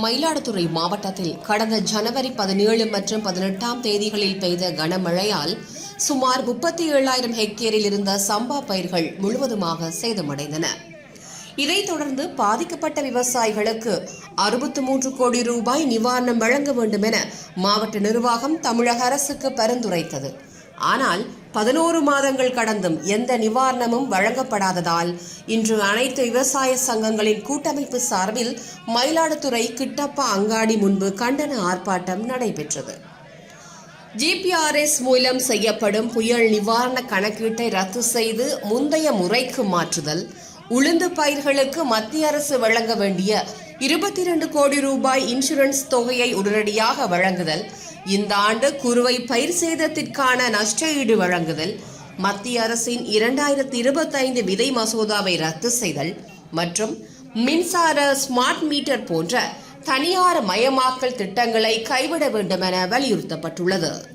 மயிலாடுதுறை மாவட்டத்தில் கடந்த ஜனவரி பதினேழு மற்றும் பதினெட்டாம் தேதிகளில் பெய்த கனமழையால் சுமார் முப்பத்தி ஏழாயிரம் ஹெக்டேரில் இருந்த சம்பா பயிர்கள் முழுவதுமாக சேதமடைந்தன. இதைத் தொடர்ந்து பாதிக்கப்பட்ட விவசாயிகளுக்கு அறுபத்து மூன்று கோடி ரூபாய் நிவாரணம் வழங்க வேண்டும் என மாவட்ட நிர்வாகம் தமிழக அரசுக்கு பரிந்துரைத்தது. ஆனால் பதினோரு மாதங்கள் கடந்தும் எந்த நிவாரணமும் வழங்கப்படாததால் இன்று அனைத்து விவசாய சங்கங்களின் கூட்டமைப்பு சார்பில் மயிலாடுதுறை கிட்டப்பா அங்காடி முன்பு கண்டன ஆர்ப்பாட்டம் நடைபெற்றது. ஜிபிஆர்எஸ் மூலம் செய்யப்படும் புயல் நிவாரண கணக்கீட்டை ரத்து செய்து முந்தைய முறைக்கு மாற்றுதல் உளுந்து பயிர்களுக்கு மத்திய அரசு வழங்க வேண்டிய இருபத்தி இரண்டு கோடி ரூபாய் இன்சூரன்ஸ் தொகையை உடனடியாக வழங்குதல் இந்த ஆண்டு குறுவை பயிர் சேதத்திற்கான நஷ்டஈடு வழங்குதல் மத்திய அரசின் இரண்டாயிரத்தி இருபத்தைந்து விதை மசோதாவை ரத்து செய்தல் மற்றும் மின்சார ஸ்மார்ட் மீட்டர் போன்ற தனியார் மயமாக்கல் திட்டங்களை கைவிட வேண்டும் என வலியுறுத்தப்பட்டுள்ளது.